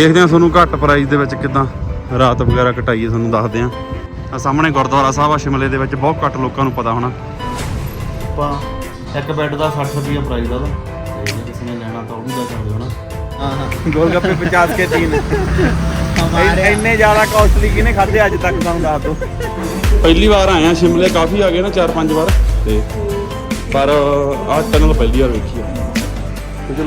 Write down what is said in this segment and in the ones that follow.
ਦੇਖਦੇ ਹਾਂ ਤੁਹਾਨੂੰ ਘੱਟ ਪ੍ਰਾਈਸ ਦੇ ਵਿੱਚ ਕਿਦਾਂ ਰਾਤ ਵਗੈਰਾ ਕਟਾਈਏ ਤੁਹਾਨੂੰ ਦੱਸਦੇ ਹਾਂ। ਆ ਸਾਹਮਣੇ ਗੁਰਦੁਆਰਾ ਸਾਹਿਬ ਆ ਸ਼ਿਮਲੇ ਦੇ ਵਿੱਚ ਬਹੁਤ ਘੱਟ ਲੋਕਾਂ ਨੂੰ ਪਤਾ ਹੋਣਾ। ਆਪਾਂ ਇੱਕ ਬੈੱਡ ਦਾ 60 ਰੁਪਏ ਪ੍ਰਾਈਸ ਆ ਉਹਦਾ। ਜੇ ਕਿਸੇ ਨੇ ਲੈਣਾ ਤਾਂ ਉਹ ਵੀ ਲੈ ਸਕਦੇ ਹੋ ਨਾ ਹਾਂ ਹਾਂ। ਗੋਲ 50 ਕੇ 3 ਇੰਨੇ ਜ਼ਿਆਦਾ ਕਾਸਟਲੀ ਕਿਨੇ ਖਾਦੇ ਅੱਜ ਤੱਕ ਤੁਹਾਨੂੰ ਦੱਸ ਦੋ ਪਹਿਲੀ ਵਾਰ ਆਏ ਆ ਸ਼ਿਮਲੇ ਕਾਫੀ ਆ ਗਏ ਨਾ 4-5 ਵਾਰ। ਤੇ ਪਰ ਆਜ ਚੈਨਲ ਪਹਿਲੀ ਵਾਰ ਵੇਖੀ ਆ। ਜੋ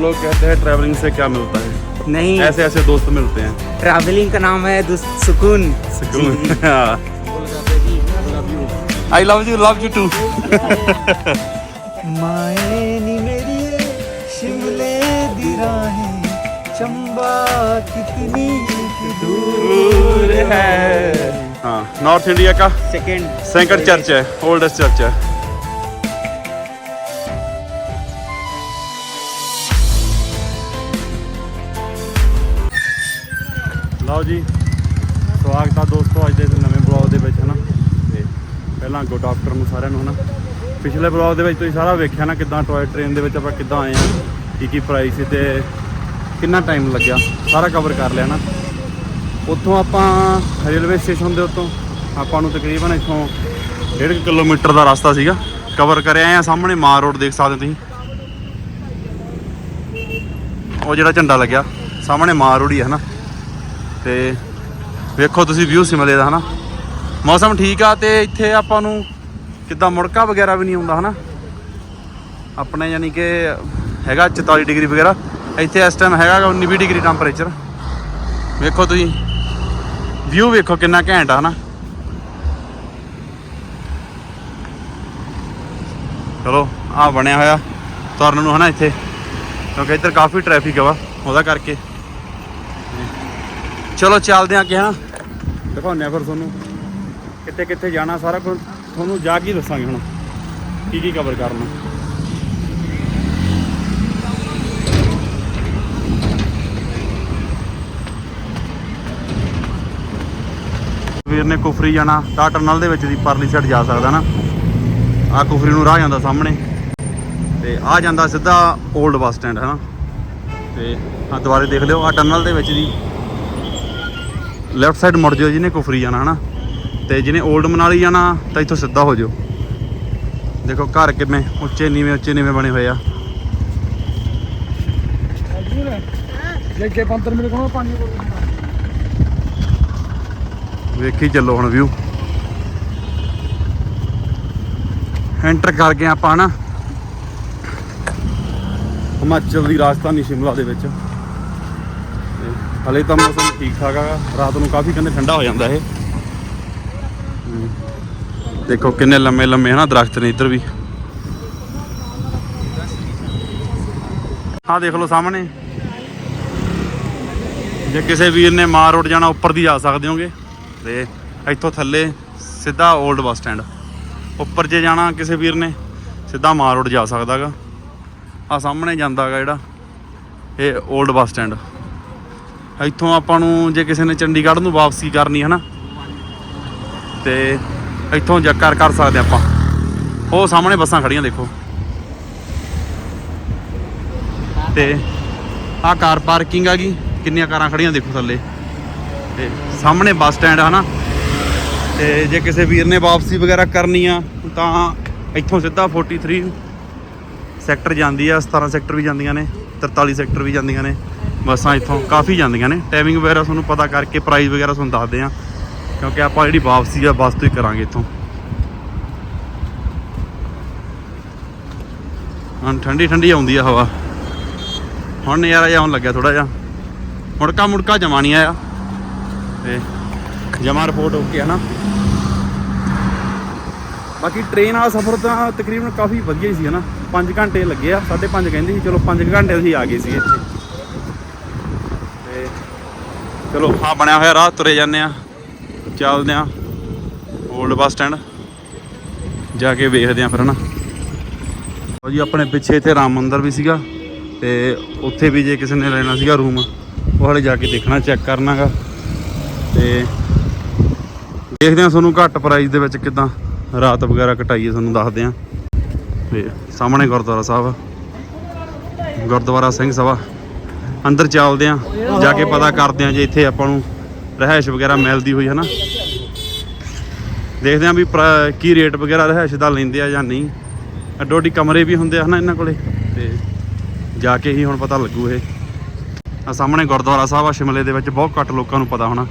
ਟਰੈਵਲਿੰਗ ਸੇ ਹੈ? नहीं। ऐसे ऐसे दोस्त मिलते हैं। ट्रैवलिंग का नाम है Sukoon. Sukoon I love you love you too माए नी मेरी शिमले दी राहें चंबा कितनी दूर है। हाँ। नॉर्थ इंडिया का सेकंड सैंकड़ चर्च है ओल्डेस्ट चर्च है। ਲਓ ਜੀ। ਸਵਾਗਤ ਆ ਦੋਸਤੋ ਅੱਜ ਦੇ ਨਵੇਂ ਬਲੌਗ ਦੇ ਵਿੱਚ, ਹਨਾ? ਤੇ ਪਹਿਲਾਂ ਗੁੱਡ ਨੂੰ ਸਾਰਿਆਂ ਨੂੰ, ਹਨਾ? ਪਿਛਲੇ ਬਲੌਗ ਦੇ ਵਿੱਚ ਤੁਸੀਂ ਸਾਰਾ ਵੇਖਿਆ ਨਾ ਕਿਦਾਂ ਟੋਏ ਟ੍ਰੇਨ ਦੇ ਵਿੱਚ ਆਪਾਂ ਕਿੱਦਾਂ ਆਏ ਆ ਕੀ ਕੀ ਪ੍ਰਾਈਸ ਸੀ ਤੇ ਕਿੰਨਾ ਟਾਈਮ ਲੱਗਿਆ? ਸਾਰਾ ਕਵਰ ਕਰ ਲਿਆ ਨਾ ਉੱਥੋਂ ਆਪਾਂ ਰੇਲਵੇ ਸਟੇਸ਼ਨ ਦੇ ਉੱਤੋਂ ਆਪਾਂ ਨੂੰ ਤਕਰੀਬਨ ਇੱਥੋਂ 1.5 ਕਿਲੋਮੀਟਰ ਦਾ ਰਸਤਾ ਸੀਗਾ। ਕਵਰ ਕਰਿਆ ਆ ਸਾਹਮਣੇ ਮਾਰ ਰੋਡ ਦੇਖ ਸਕਦੇ ਤੁਸੀਂ। ਉਹ ਜਿਹੜਾ ਝੰਡਾ ਲੱਗਿਆ, ਸਾਹਮਣੇ ਮਾਰ ਰੋਡ ਹੀ ਹੈ ਨਾ ਤੇ ਵੇਖੋ ਤੁਸੀਂ ਵਿਊ ਸਿਮਲੇ ਦਾ, ਹਨਾ? ਮੌਸਮ ਠੀਕ ਆ ਤੇ ਇੱਥੇ ਆਪਾਂ ਨੂੰ ਕਿੱਦਾਂ ਮੁੜਕਾ ਵਗੈਰਾ ਵੀ ਨਹੀਂ ਆਉਂਦਾ, ਹਨਾ? ਆਪਣੇ ਯਾਨੀ ਕਿ ਹੈਗਾ 44 ਡਿਗਰੀ ਵਗੈਰਾ। ਇੱਥੇ ਇਸ ਟਾਈਮ ਹੈਗਾ ਗਾ 19 ਡਿਗਰੀ ਟੈਂਪਰੇਚਰ ਵੇਖੋ ਤੁਸੀਂ। ਵਿਊ ਵੇਖੋ ਕਿੰਨਾ ਘੈਂਟ ਆ, ਹਨਾ? ਚਲੋ ਆ ਬਣਿਆ ਹੋਇਆ। ਤੁਰਨ ਨੂੰ, ਹਨਾ, ਇੱਥੇ। ਕਿਉਂਕਿ ਇੱਧਰ ਕਾਫੀ ਟ੍ਰੈਫਿਕ ਵਾ, ਉਹਦਾ ਕਰਕੇ। ਚਲੋ ਚੱਲਦੇ ਆਂ ਕਿ ਹਨਾ? ਦਿਖਾਉਂਦੇ ਆ ਫਿਰ ਤੁਹਾਨੂੰ। ਕਿੱਥੇ ਕਿੱਥੇ ਜਾਣਾ ਸਾਰਾ ਕੁਝ। ਤੁਹਾਨੂੰ ਜਾ ਕੇ ਦੱਸਾਂਗੇ ਹੁਣ, ਕੀ ਕੀ ਕਵਰ ਕਰਨਾ। ਵੀਰ ਨੇ ਕੁਫਰੀ ਜਾਣਾ, ਤਾਂ ਟਨਲ ਦੇ ਵਿੱਚ ਦੀ ਪਰਲੀ ਸਾਈਡ ਜਾ ਸਕਦਾ ਨਾ। ਆ ਕੁਫਰੀ ਨੂੰ ਰਾਹ ਜਾਂਦਾ ਸਾਹਮਣੇ। ਤੇ ਆ ਜਾਂਦਾ ਸਿੱਧਾ 올ਡ ਬੱਸ ਸਟੈਂਡ ਹੈ ਨਾ ਤੇ ਆ ਦੁਬਾਰੇ ਦੇਖ ਲਿਓ ਆ ਟਨਲ ਦੇ ਵਿੱਚ ਦੀ ਲੈਫਟ ਸਾਈਡ ਮੁੜ ਜਿਓ ਜਿਹਨੇ ਕੁਫਰੀ ਜਾਣਾ ਹਨਾ? ਤੇ ਜਿਹਨੇ 올ਡ ਮਨਾਲੀ ਜਾਣਾ ਤਾਂ ਇੱਥੋਂ ਸਿੱਧਾ ਹੋ ਜਿਓ। ਦੇਖੋ ਘਰ ਕਿਵੇਂ ਉੱਚੇ ਨੀਵੇਂ ਉੱਚੇ ਨੀਵੇਂ ਬਣੇ ਹੋਏ ਆ। ਜੇ 15 ਮਿੰਟ ਕੋਲ ਪਾਣੀ ਵੇਖੀ ਚੱਲੋ ਹੁਣ ਵਿਊ ਐਂਟਰ ਕਰ ਗਏ ਆਪਾਂ ਨਾ ਹਿਮਾਚਲ ਦੀ ਰਾਜਧਾਨੀ ਸ਼ਿਮਲਾ ਦੇ ਵਿੱਚ। ਹਲੇ ਤਾਂ ਮੌਸਮ ਠੀਕ ਠਾਕ ਆ। ਰਾਤ ਨੂੰ ਕਾਫੀ ਕਹਿੰਦੇ ਠੰਡਾ ਹੋ ਜਾਂਦਾ ਇਹ। ਦੇਖੋ ਕਿੰਨੇ ਲੰਮੇ ਲੰਮੇ ਹਨਾ ਦਰਖਤ ਨੇ ਇੱਧਰ ਵੀ। ਆਹ ਦੇਖ ਲਓ ਸਾਹਮਣੇ। ਜੇ ਕਿਸੇ ਵੀਰ ਨੇ ਮਾਰ ਰੋਡ ਜਾਣਾ, ਉੱਪਰ ਦੀ ਜਾ ਸਕਦੇ ਹੋਗੇ। ਤੇ ਇੱਥੋਂ ਥੱਲੇ ਸਿੱਧਾ 올ਡ ਬੱਸ ਸਟੈਂਡ। ਉੱਪਰ ਜੇ ਜਾਣਾ ਕਿਸੇ ਵੀਰ ਨੇ, ਸਿੱਧਾ ਮਾਰ ਰੋਡ ਜਾ ਸਕਦਾਗਾ ਆ ਸਾਹਮਣੇ ਜਾਂਦਾਗਾ ਜਿਹੜਾ, ਇਹ 올ਡ ਬੱਸ ਸਟੈਂਡ। ਇੱਥੋਂ ਆਪਾਂ ਨੂੰ ਜੇ ਕਿਸੇ ਨੇ ਚੰਡੀਗੜ੍ਹ ਨੂੰ ਵਾਪਸੀ ਕਰਨੀ ਹੈ ਨਾ, ਤੇ ਇੱਥੋਂ ਜੱਕਰ ਕਰ ਕਰ ਸਕਦੇ ਆਪਾਂ। ਉਹ ਸਾਹਮਣੇ ਬੱਸਾਂ ਖੜੀਆਂ ਦੇਖੋ। ਤੇ ਆ ਕਾਰ ਪਾਰਕਿੰਗ ਆ ਗਈ, ਕਿੰਨੀਆਂ ਕਾਰਾਂ ਖੜੀਆਂ ਦੇਖੋ ਥੱਲੇ। ਤੇ ਸਾਹਮਣੇ ਬੱਸ ਸਟੈਂਡ ਹੈ ਨਾ, ਤੇ ਜੇ ਕਿਸੇ ਵੀਰ ਨੇ ਵਾਪਸੀ ਵਗੈਰਾ ਕਰਨੀ ਆ, ਤਾਂ ਇੱਥੋਂ ਸਿੱਧਾ 43 ਸੈਕਟਰ ਜਾਂਦੀ ਆ 17 ਸੈਕਟਰ ਵੀ ਜਾਂਦੀਆਂ ਨੇ 43 ਸੈਕਟਰ ਵੀ ਜਾਂਦੀਆਂ ਨੇ। ਬੱਸਾਂ ਇੱਥੋਂ ਕਾਫੀ ਜਾਂਦੀਆਂ ਨੇ। ਟਾਈਮਿੰਗ ਵਗੈਰਾ ਤੁਹਾਨੂੰ ਪਤਾ ਕਰਕੇ ਪ੍ਰਾਈਸ ਵਗੈਰਾ ਤੁਹਾਨੂੰ ਦੱਸਦੇ ਆ ਕਿਉਂਕਿ ਆਪਾਂ ਜਿਹੜੀ ਵਾਪਸੀ ਆ, ਬੱਸ ਤੋਂ ਹੀ ਕਰਾਂਗੇ ਇੱਥੋਂ। ਹਾਂ ਠੰਡੀ ਠੰਡੀ ਆਉਂਦੀ ਆ ਹਵਾ। ਹੁਣ ਨਜ਼ਾਰਾ ਜਿਹਾ ਆਉਣ ਲੱਗਿਆ ਥੋੜਾ ਜਿਹਾ। ਮੁੜਕਾ ਮੁੜਕਾ ਜਮਾ ਨਹੀਂ ਆਇਆ। ਤੇ ਜਮਾ ਰਿਪੋਰਟ ਓਕੇ ਹੈ ਨਾ। ਬਾਕੀ ਟ੍ਰੇਨ ਵਾਲਾ ਸਫ਼ਰ ਤਾਂ ਤਕਰੀਬਨ ਕਾਫੀ ਵਧੀਆ ਸੀ ਹੈ ਨਾ 5 ਘੰਟੇ ਲੱਗੇ ਆ 5.5 ਕਹਿੰਦੇ ਸੀ, ਚਲੋ 5 ਘੰਟੇ ਅਸੀਂ ਆ ਗਏ ਸੀ ਇੱਥੇ। ਚਲੋ, ਆ ਬਣਿਆ ਹੋਇਆ ਰਾਹ, ਤੁਰੇ ਜਾਂਦੇ ਆ, ਚੱਲਦੇ ਆ 올ਡ ਬੱਸ ਸਟੈਂਡ ਜਾ ਕੇ ਵੇਖਦੇ ਆ ਫਿਰ, ਹਨਾ। ਲਓ ਜੀ, ਆਪਣੇ ਪਿੱਛੇ ਇੱਥੇ ਰਾਮ ਮੰਦਰ ਵੀ ਸੀਗਾ, ਤੇ ਉੱਥੇ ਵੀ ਜੇ ਕਿਸੇ ਨੇ ਲੈਣਾ ਸੀਗਾ ਰੂਮ ਉਹ ਹਲੇ ਜਾ ਕੇ ਦੇਖਣਾ ਚੈੱਕ ਕਰਨਾਗਾ। ਤੇ ਦੇਖਦੇ ਆ ਤੁਹਾਨੂੰ ਘੱਟ ਪ੍ਰਾਈਸ ਦੇ ਵਿੱਚ ਕਿਦਾਂ ਰਾਤ ਵਗੈਰਾ ਕਟਾਈਏ, ਤੁਹਾਨੂੰ ਦੱਸਦੇ ਆ। ਤੇ ਸਾਹਮਣੇ ਗੁਰਦੁਆਰਾ ਸਾਹਿਬ, ਗੁਰਦੁਆਰਾ ਸਿੰਘ ਸਭਾ। ਅੰਦਰ ਚੱਲਦੇ ਆ, ਜਾ ਕੇ ਪਤਾ ਕਰਦੇ ਆ ਜੇ ਇੱਥੇ ਆਪਾਂ ਨੂੰ ਰਹਿائش ਵਗੈਰਾ ਮਿਲਦੀ ਹੋਈ ਹੈ ਨਾ ਦੇਖਦੇ ਆ ਵੀ ਕੀ ਰੇਟ ਵਗੈਰਾ ਰਹਿائش ਦਾ ਲੈਂਦੇ ਆ ਜਾਂ ਨਹੀਂ। ਅੱਡੋ-ਅੱਡੀ ਕਮਰੇ ਵੀ ਹੁੰਦੇ ਆ, ਹਨਾ, ਇਹਨਾਂ ਕੋਲੇ। ਤੇ ਜਾ ਕੇ ਹੀ ਹੁਣ ਪਤਾ ਲੱਗੂ ਇਹ। ਆ ਸਾਹਮਣੇ ਗੁਰਦੁਆਰਾ ਸਾਹਿਬ ਆ, ਸ਼ਿਮਲੇ ਦੇ ਵਿੱਚ ਬਹੁਤ ਘੱਟ ਲੋਕਾਂ ਨੂੰ ਪਤਾ ਹੋਣਾ।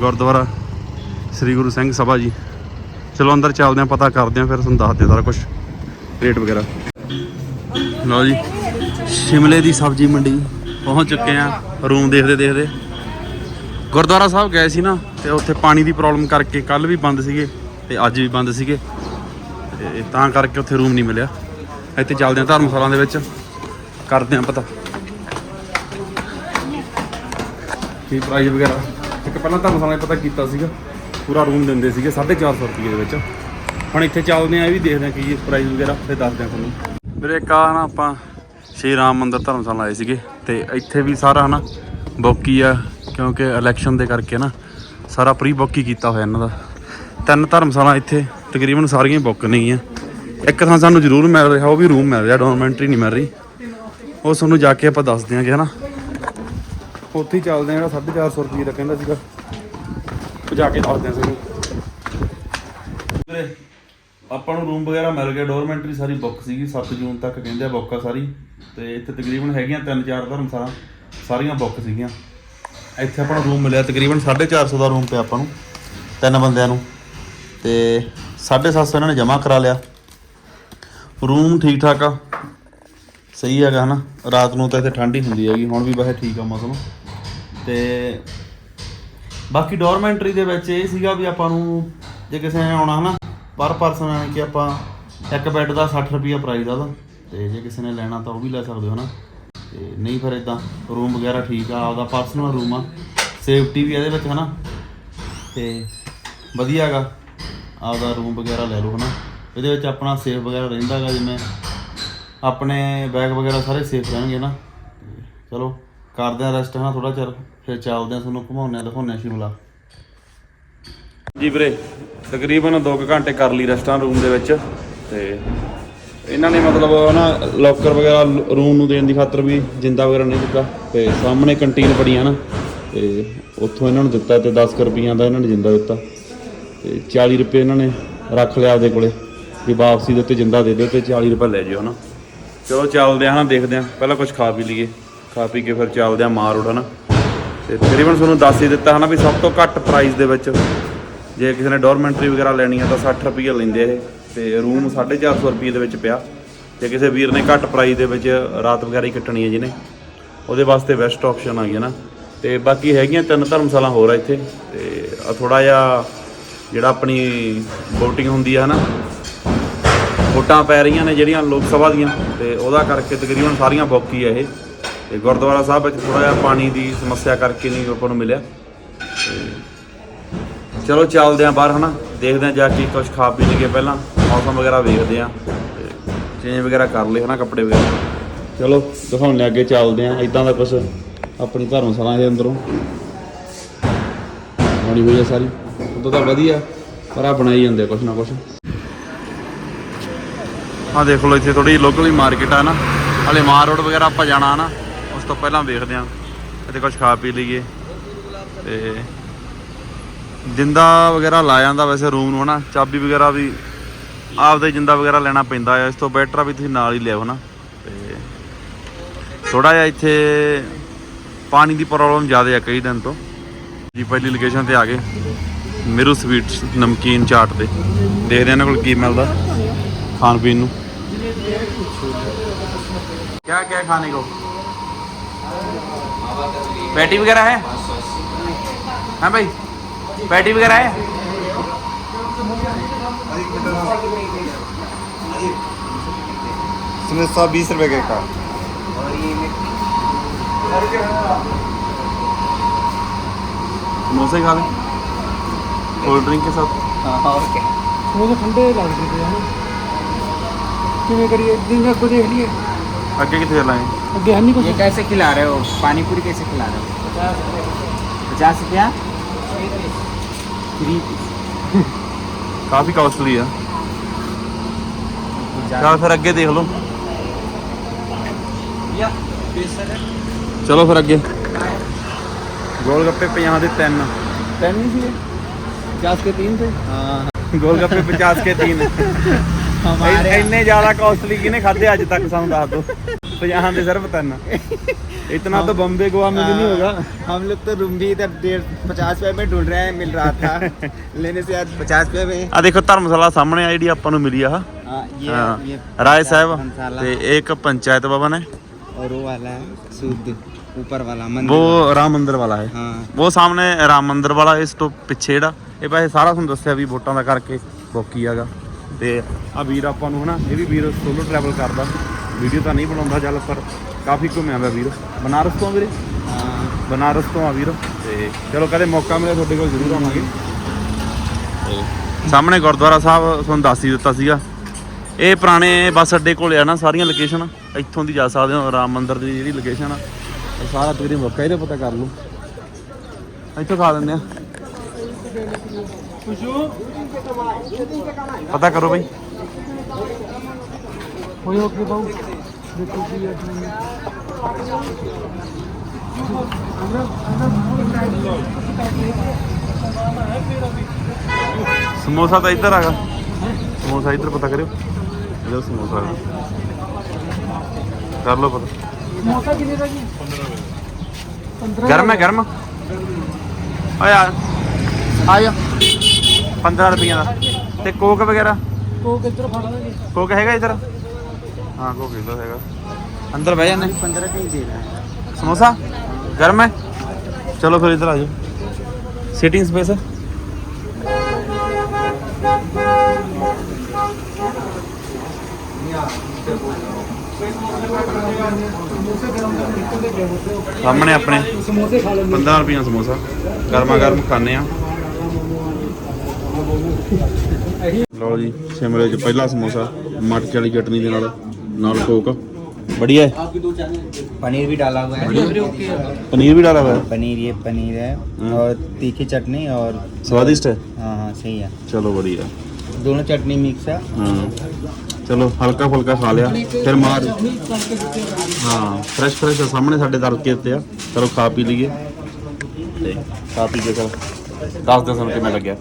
ਗੁਰਦੁਆਰਾ, ਸ੍ਰੀ ਗੁਰੂ ਸਿੰਘ ਸਭਾ ਜੀ। ਚਲੋ, ਅੰਦਰ ਚੱਲਦੇ ਆ, ਪਤਾ ਕਰਦੇ ਆ, ਫਿਰ ਤੁਹਾਨੂੰ ਦੱਸਦੇ ਸਾਰਾ ਕੁਝ ਰੇਟ ਵਗੈਰਾ। ਲਓ ਜੀ। ਸ਼ਿਮਲੇ ਦੀ ਸਬਜ਼ੀ ਮੰਡੀ ਪਹੁੰਚ ਚੁੱਕੇ ਆ ਰੂਮ ਦੇਖਦੇ ਦੇਖਦੇ। ਗੁਰਦੁਆਰਾ ਸਾਹਿਬ ਗਏ ਸੀ ਨਾ, ਤੇ ਉੱਥੇ ਪਾਣੀ ਦੀ ਪ੍ਰੋਬਲਮ ਕਰਕੇ ਕੱਲ ਵੀ ਬੰਦ ਸੀਗੇ ਤੇ ਅੱਜ ਵੀ ਬੰਦ ਸੀਗੇ। ਤੇ ਤਾਂ ਕਰਕੇ ਉੱਥੇ ਰੂਮ ਨਹੀਂ ਮਿਲਿਆ। ਇੱਥੇ ਚੱਲਦੇ ਆ ਧਰਮਸ਼ਾਲਾ ਦੇ ਵਿੱਚ, ਕਰਦੇ ਆ ਪਤਾ। ਕੀ ਪ੍ਰਾਈਸ ਵਗੈਰਾ? ਇੱਕ ਪਹਿਲਾਂ ਧਰਮਸ਼ਾਲਾ 'ਚ ਪਤਾ ਕੀਤਾ ਸੀਗਾ, ਪੂਰਾ ਰੂਮ ਦਿੰਦੇ ਸੀਗੇ 450 ਰੁਪਏ ਦੇ ਵਿੱਚ। ਹੁਣ ਇੱਥੇ ਚੱਲਦੇ ਆ ਇਹ ਵੀ ਦੇਖਦੇ ਆ ਕੀ ਪ੍ਰਾਈਸ ਵਗੈਰਾ, ਫਿਰ ਦੱਸਦੇ ਆ ਤੁਹਾਨੂੰ। ਮੇਰੇ ਕਾ ਨਾ ਆਪਾਂ ਸ਼੍ਰੀ ਰਾਮ ਮੰਦਿਰ ਧਰਮਸ਼ਾਲਾ ਆਏ ਸੀਗੇ ਤੇ ਇੱਥੇ ਵੀ ਸਾਰਾ ਹਨਾ ਬੁੱਕ ਹੀ ਆ, ਕਿਉਂਕਿ ਇਲੈਕਸ਼ਨ ਦੇ ਕਰਕੇ ਨਾ ਸਾਰਾ ਪ੍ਰੀ ਬੁੱਕ ਕੀਤਾ ਹੋਇਆ ਇਹਨਾਂ ਦਾ। ਤਿੰਨ ਧਰਮਸ਼ਾਲਾ ਇੱਥੇ, ਤਕਰੀਬਨ ਸਾਰੀਆਂ ਬੁੱਕ ਨਹੀਂ ਆ ਇੱਕ ਥਾਂ ਸਾਨੂੰ ਜ਼ਰੂਰ ਮਿਲ ਰਿਹਾ, ਉਹ ਵੀ ਰੂਮ ਮਿਲ ਰਿਹਾ ਡੋਰਮੈਂਟਰੀ ਨਹੀਂ ਮਿਲ ਰਹੀ। ਉਹ ਤੁਹਾਨੂੰ ਜਾ ਕੇ ਆਪਾਂ ਦੱਸ ਦਿਆਂਗੇ ਹਨਾ। ਉੱਥੇ ਹੀ ਚੱਲਦੇ ਆ, ਜਿਹੜਾ 450 ਰੁਪਏ ਦਾ ਕਹਿੰਦਾ ਸੀਗਾ। ਉਹ ਜਾ ਕੇ ਦੱਸਦੇ ਆ ਸਾਨੂੰ ਆਪਾਂ ਨੂੰ ਰੂਮ ਵਗੈਰਾ ਮਿਲ ਗਿਆ ਡੋਰਮੈਂਟਰੀ ਸਾਰੀ ਬੁੱਕ ਸੀਗੀ 7 ਜੂਨ ਤੱਕ ਕਹਿੰਦੇ ਆ ਬੁੱਕ ਆ ਸਾਰੀ। ਤੇ ਇੱਥੇ ਤਕਰੀਬਨ ਹੈਗੀਆਂ ਤਿੰਨ ਚਾਰ ਧਰਮਸ਼ਾਲਾ ਸਾਰੀਆਂ ਬੁੱਕ ਸੀਗੀਆਂ। ਇੱਥੇ ਆਪਾਂ ਨੂੰ ਰੂਮ ਮਿਲਿਆ ਤਕਰੀਬਨ 450 ਦਾ ਰੂਮ ਪਿਆ ਆਪਾਂ ਨੂੰ, ਤਿੰਨ ਬੰਦਿਆਂ ਨੂੰ। ਤੇ 750 ਇਹਨਾਂ ਨੇ ਜਮ੍ਹਾਂ ਕਰਾ ਲਿਆ। ਰੂਮ ਠੀਕ ਠਾਕ ਆ, ਸਹੀ ਹੈਗਾ ਹਨਾ। ਰਾਤ ਨੂੰ ਤਾਂ ਇੱਥੇ ਠੰਡ ਹੀ ਹੁੰਦੀ ਹੈਗੀ, ਹੁਣ ਵੀ ਵੈਸੇ ਠੀਕ ਆ ਮੌਸਮ। ਤੇ ਬਾਕੀ ਡੋਰਮੈਂਟਰੀ ਦੇ ਵਿੱਚ ਇਹ ਸੀਗਾ ਵੀ ਆਪਾਂ ਨੂੰ ਜੇ ਕਿਸੇ ਨੇ ਆਉਣਾ ਹਨਾ ਪਰ ਪਰਸਨ ਹੈ ਕਿ ਆਪਾਂ ਇੱਕ ਬੈੱਡ ਦਾ 60 ਰੁਪਿਆ ਪ੍ਰਾਈਸ ਆ ਉਹਦਾ। ਤੇ ਜੇ ਕਿਸੇ ਨੇ ਲੈਣਾ ਤਾਂ ਉਹ ਵੀ ਲੈ ਸਕਦੇ ਹੋ ਨਾ। ਤੇ ਨਹੀਂ ਫਿਰ ਇਦਾਂ ਰੂਮ ਵਗੈਰਾ ਠੀਕ ਆ, ਆਪਦਾ ਪਰਸਨਲ ਰੂਮ ਆ। ਸੇਫਟੀ ਵੀ ਇਹਦੇ ਵਿੱਚ, ਹਨਾ। ਤੇ ਵਧੀਆ ਹੈਗਾ ਆਪਦਾ ਰੂਮ ਵਗੈਰਾ ਲੈ ਲਓ, ਹਨਾ। ਇਹਦੇ ਵਿੱਚ ਆਪਣਾ ਸੇਫ ਵਗੈਰਾ ਰਹਿੰਦਾ ਹੈਗਾ ਜਿਵੇਂ ਆਪਣੇ ਬੈਗ ਵਗੈਰਾ ਸਾਰੇ ਸੇਫ ਰਹਿਣਗੇ ਨਾ। ਚਲੋ, ਕਰਦੇ ਆ ਰੈਸਟ ਹਨਾ ਥੋੜਾ ਚਿਰ। ਫਿਰ ਚੱਲਦੇ ਆ ਤੁਹਾਨੂੰ ਘੁਮਾਉਂਦੇ ਆ, ਦਿਖਾਉਂਦੇ ਆ ਸ਼ਿਮਲਾ। ਜੀ ਵੀਰੇ, ਤਕਰੀਬਨ 2 ਘੰਟੇ ਕਰ ਲਈ ਰੈਸਟਾਂ ਰੂਮ ਦੇ ਵਿੱਚ ਤੇ ਇਹਨਾਂ ਨੇ ਮਤਲਬ ਨਾ ਲੋਕਰ ਵਗੈਰਾ ਰੂਮ ਨੂੰ ਦੇਣ ਦੀ ਖਾਤਰ ਵੀ ਜਿੰਦਾ ਵਗੈਰਾ ਨਹੀਂ ਦਿੱਤਾ ਤੇ ਸਾਹਮਣੇ ਕੰਟੀਨ ਬਣੀ ਆ ਨਾ, ਤੇ ਉੱਥੋਂ ਇਹਨਾਂ ਨੂੰ ਦਿੱਤਾ ਤੇ 10 ਕੁ ਰੁਪਈਆਂ ਦਾ ਇਹਨਾਂ ਨੇ ਜਿੰਦਾ ਦਿੱਤਾ ਤੇ 40 ਰੁਪਏ ਇਹਨਾਂ ਨੇ ਰੱਖ ਲਿਆ ਆਪਦੇ ਕੋਲੇ ਵੀ ਵਾਪਸੀ ਦੇ ਉੱਤੇ ਜਿੰਦਾ ਦੇ ਦਿਓ ਤੇ 40 ਰੁਪਏ ਲੈ ਜਿਓ ਹਨਾ ਚਲੋ ਚੱਲਦੇ ਆ ਹਨਾ ਦੇਖਦੇ ਆ, ਪਹਿਲਾਂ ਕੁਝ ਖਾ ਪੀ ਲਈਏ, ਖਾ ਪੀ ਕੇ ਫਿਰ ਚੱਲਦੇ ਆ ਮਾਰ ਰੋਡ ਹਨਾ ਤੇ ਤਕਰੀਬਨ ਤੁਹਾਨੂੰ ਦੱਸ ਹੀ ਦਿੱਤਾ ਹਨਾ ਵੀ ਸਭ ਤੋਂ ਘੱਟ ਪ੍ਰਾਈਸ ਦੇ ਵਿੱਚ ਜੇ ਕਿਸੇ ਨੇ ਡੋਰਮੈਂਟਰੀ ਵਗੈਰਾ ਲੈਣੀ ਆ ਤਾਂ 60 ਰੁਪਏ ਲੈਂਦੇ ਇਹ, ਤੇ ਰੂਮ 450 ਰੁਪਏ ਦੇ ਵਿੱਚ ਪਿਆ। ਜੇ ਕਿਸੇ ਵੀਰ ਨੇ ਘੱਟ ਪ੍ਰਾਈਸ ਦੇ ਵਿੱਚ ਰਾਤ ਵਗੈਰਾ ਹੀ ਕੱਟਣੀ ਹੈ ਜਿਹਨੇ। ਉਹਦੇ ਵਾਸਤੇ ਬੈਸਟ ਆਪਸ਼ਨ ਆ ਗਈ ਨਾ। ਤੇ ਬਾਕੀ ਹੈਗੀਆਂ ਤਿੰਨ ਧਰਮਸ਼ਾਲਾ ਹੋਰ ਆ ਇੱਥੇ। ਤੇ ਆ ਥੋੜਾ ਜਿਹਾ ਜਿਹੜਾ ਆਪਣੀ VOTING ਹੁੰਦੀ ਆ ਹਨਾ ਵੋਟਾਂ ਪੈ ਰਹੀਆਂ ਨੇ ਜਿਹੜੀਆਂ ਲੋਕ ਸਭਾ ਦੀਆਂ। ਤੇ ਉਹਦਾ ਕਰਕੇ ਤਕਰੀਬਨ ਸਾਰੀਆਂ ਬੌਕੀ ਹੀ ਆ ਇਹ। ਤੇ ਗੁਰਦੁਆਰਾ ਸਾਹਿਬ ਵਿੱਚ ਥੋੜਾ ਜਿਹਾ ਪਾਣੀ ਦੀ ਸਮੱਸਿਆ ਕਰਕੇ ਨਹੀਂ ਆਪਾਂ ਨੂੰ ਮਿਲਿਆ। ਤੇ ਚਲੋ ਚੱਲਦੇ ਆਂ ਬਾਹਰ ਹਨਾ? ਦੇਖਦੇ ਆਂ ਜਾ ਕੇ ਕੁਝ ਖਾ ਪੀ ਲਈਏ ਪਹਿਲਾਂ। ਮੌਸਮ ਵਗੈਰਾ ਵੇਖਦੇ ਆਂ ਚੇਂਜ ਵਗੈਰਾ ਕਰ ਲਏ ਹਨਾ ਕੱਪੜੇ ਵਗੈਰਾ। ਚਲੋ ਦਿਖਾਉਂਦੇ ਆਂ ਅੱਗੇ ਚੱਲਦੇ ਆਂ। ਇਦਾਂ ਦਾ ਕੁਝ ਆਪਣੀ ਧਰਮਸ਼ਾਲਾ ਦੇ ਅੰਦਰੋਂ। ਬਣੀ ਹੋਈ ਆ ਸਾਰੀ। ਉਦੋਂ ਤਾਂ ਵਧੀਆ ਪਰ ਆ ਬਣਾਈ ਜਾਂਦੇ ਕੁਛ ਨਾ ਕੁਛ। ਆ ਦੇਖ ਲਓ ਇੱਥੇ ਥੋੜੀ ਲੋਕਲ ਹੀ ਮਾਰਕੀਟ ਆ ਨਾ ਹਲੇ ਮਾਰ ਰੋਡ ਵਗੈਰਾ ਆਪਾਂ ਜਾਣਾ ਨਾ ਉਸ ਤੋਂ ਪਹਿਲਾਂ ਵੇਖਦੇ ਆਂ। ਇੱਥੇ ਕੁਝ ਖਾ ਪੀ ਲਈਏ ਤੇ ਜਿੰਦਾ ਵਗੈਰਾ ਲਾ ਜਾਂਦਾ ਵੈਸੇ ਰੂਮ ਨੂੰ ਹਨਾ ਚਾਬੀ ਵਗੈਰਾ ਵੀ ਆਪਦਾ ਹੀ ਜਿੰਦਾ ਵਗੈਰਾ ਲੈਣਾ ਪੈਂਦਾ ਆ ਇਸ ਤੋਂ ਬੈਟਰ ਆ ਵੀ ਤੁਸੀਂ ਨਾਲ ਹੀ ਲਿਆਓ ਹਨਾ ਤੇ ਥੋੜਾ ਜਿਹਾ ਇੱਥੇ ਪਾਣੀ ਦੀ ਪ੍ਰੋਬਲਮ ਜ਼ਿਆਦਾ ਆ ਕਈ ਦਿਨ ਤੋਂ ਜੀ ਪਹਿਲੀ ਲੋਕੇਸ਼ਨ ਤੇ ਆ ਗਏ ਮਿਰੂ ਸਵੀਟਸ ਨਮਕੀਨ ਚਾਟ ਦੇ ਦੇਖਦੇ ਹਾਂ ਇਹਨਾਂ ਕੋਲ ਕੀ ਮਿਲਦਾ ਖਾਣ ਪੀਣ ਨੂੰ क्या क्या है खाने को पैटी वगैरह है हाँ भाई बैटरी वगैरह है? इसमें सौ बीस रुपये के का समोसे खा लें। कोल्ड ड्रिंक के साथ। हाँ, हाँ, समोसे ठंडे लग रहे थे करिए? दिन भर को देख लिए। आगे कितने चलाएँ आगे हम कुछ कैसे खिला रहे हो? पानी पूरी कैसे खिला रहे हो? पचास रुपया पचास रुपया? 3 ਕਾਫੀ ਕਾਸਟਲੀ ਆ। ਚਲ ਫਿਰ ਅੱਗੇ ਦੇਖ ਲਓ। ਚਲੋ ਫਿਰ ਅੱਗੇ। ਗੋਲ ਗੱਪੇ 50 ਦੇ 3 3 ਨਹੀਂ ਸੀ 50 ਕੇ 3 थे ਹਾਂ ਗੋਲ ਗੱਪੇ 50 ਕੇ 3 ਹਮਾਰੇ ਇੰਨੇ ਜ਼ਿਆਦਾ ਕਾਸਟਲੀ ਕਿਨੇ ਖਾਦੇ ਅੱਜ ਤੱਕ ਸਾਨੂੰ ਦੱਸ ਦਿਓ 50 ਦੇ ਸਿਰਫ 3 इतना तो बॉम्बे गोवा में नहीं होगा। हम लोग तो रूम भी इधर डेढ़ पचास रुपए में ढूंढ रहे हैं मिल रहा था। लेने से आज पचास रुपए में। ਆ ਦੇਖੋ ਧਰਮਸ਼ਾਲਾ ਸਾਹਮਣੇ ਆ ਜਿਹੜੀ ਆਪਾਂ ਨੂੰ ਮਿਲੀ ਆ हाँ, ये ये ਹਾਂ ਰਾਏ और वो वाला है शुद्ध ऊपर वाला मंदिर ਉਹ ਰਾਮ ਮੰਦਿਰ ਵਾਲਾ ਹੈ हाँ। ਉਹ ਸਾਹਮਣੇ ਰਾਮ ਮੰਦਿਰ ਵਾਲਾ ਇਸ ਤੋਂ ਪਿੱਛੇ ਜਿਹੜਾ ਇਹ ਵੈਸੇ ਸਾਰਾ ਤੁਹਾਨੂੰ ਦੱਸਿਆ ਵੀ ਵੋਟਾਂ ਦਾ ਕਰਕੇ ਬੋਕੀ ਹੈਗਾ ਤੇ ਆ ਵੀਰ ਆਪਾਂ ਨੂੰ ਹਨਾ ਇਹ ਵੀ ਵੀਰ ਸੋਲੋ ਟਰੈਵਲ ਕਰਦਾ ਵੀਡੀਓ ਤਾਂ ਕਾਫੀ ਘੁੰਮਿਆ ਹੋਇਆ ਵੀਰ। ਬਨਾਰਸ ਤੋਂ ਵੀਰੇ? ਬਨਾਰਸ ਤੋਂ ਆ ਵੀਰ। ਤੇ ਚਲੋ ਕਦੇ ਮੌਕਾ ਮਿਲੇ ਤੁਹਾਡੇ ਕੋਲ ਜ਼ਰੂਰ ਆਵਾਂਗੇ। ਸਾਹਮਣੇ ਗੁਰਦੁਆਰਾ ਸਾਹਿਬ, ਤੁਹਾਨੂੰ ਦੱਸ ਹੀ ਦਿੱਤਾ ਸੀਗਾ। ਇਹ ਪੁਰਾਣੇ ਬੱਸ ਅੱਡੇ ਕੋਲੇ ਆ ਨਾ, ਸਾਰੀਆਂ ਲੋਕੇਸ਼ਨ ਇੱਥੋਂ ਦੀ ਜਾ ਸਕਦੇ ਹੋ, ਰਾਮ ਮੰਦਿਰ ਦੀ ਜਿਹੜੀ ਲੋਕੇਸ਼ਨ ਆ। ਉਹ ਸਾਰਾ ਤਕਰੀਬਨ ਮੌਕਾ ਇਹਦੇ ਪਤਾ ਕਰ ਲਓ। ਇੱਥੋਂ ਖਾ ਦਿੰਦੇ ਆ। ਪਤਾ ਕਰੋ ਬਈ। ਹੋਏ ਹੋ ਬਾਉ ਦੇਖੋ ਕੀ ਹੈ ਸਮੋਸਾ ਤਾਂ ਇੱਧਰ ਆਗਾ ਸਮੋਸਾ ਇੱਧਰ ਪਤਾ ਕਰਿਓ। ਇਹਦਾ ਸਮੋਸਾ ਕਰ ਲਓ ਪਤਾ। ਮੌਸਾ ਕਿੰਨੇ ਦਾ ਜੀ? 15 ਗਰਮ ਹੈ ਗਰਮ। ਆ ਯਾਰ ਆ ਜਾ। 15 ਰੁਪਈਆ ਦਾ। ਤੇ ਕੋਕ ਵਗੈਰਾ? ਕੋ ਕਿੱਧਰ ਫੜ ਲਾਂਗੇ ਕੋਕ ਹੈਗਾ ਇੱਧਰ? ਹਾਂ ਕੋ ਕਹਿੰਦਾ ਹੈਗਾ। ਅੰਦਰ ਬਹਿ ਜਾਂਦੇ। 15 ਕਈ ਦੇ ਰਹਾ ਸਮੋਸਾ? ਗਰਮ ਹੈ? ਚਲੋ ਫਿਰ ਇੱਧਰ ਆ ਜਾਓ। ਸਿਟਿੰਗ ਸਪੇਸ ਸਾਹਮਣੇ ਆਪਣੇ। 15 ਰੁਪਏ ਦਾ ਸਮੋਸਾ। ਗਰਮਾ ਗਰਮ ਖਾਣੇ ਆ ਲਓ ਜੀ ਸਿਮਲੇ ਚ ਪਹਿਲਾ ਸਮੋਸਾ ਮਟਕੇ ਵਾਲੀ ਚਟਨੀ ਦੇ ਨਾਲ। ਨਾਲ ਕੋਕ बढ़िया है पनीर भी डाला हुआ है पनीर भी डाला हुआ है पनीर ये पनीर है हाँ। और तीखी चटनी और स्वादिष्ट है हाँ हाँ सही है चलो बढ़िया दोनों चटनी मिक्स है हाँ ਚਲੋ ਹਲਕਾ ਫੁਲਕਾ ਖਾ ਲਿਆ ਫਿਰ ਮਾਰ ਹਾਂ ਫਰੈਸ਼ ਫਰੈਸ਼ ਸਾਹਮਣੇ ਸਾਡੇ ਤੜਕੇ ਦਿੱਤੇ ਆ ਚਲੋ ਖਾ ਪੀ ਲਈਏ ਤੇ ਖਾ ਪੀ ਕੇ ਚਲ ਦੱਸ ਦੇ ਸਾਨੂੰ ਕਿਵੇਂ ਲੱਗਿਆ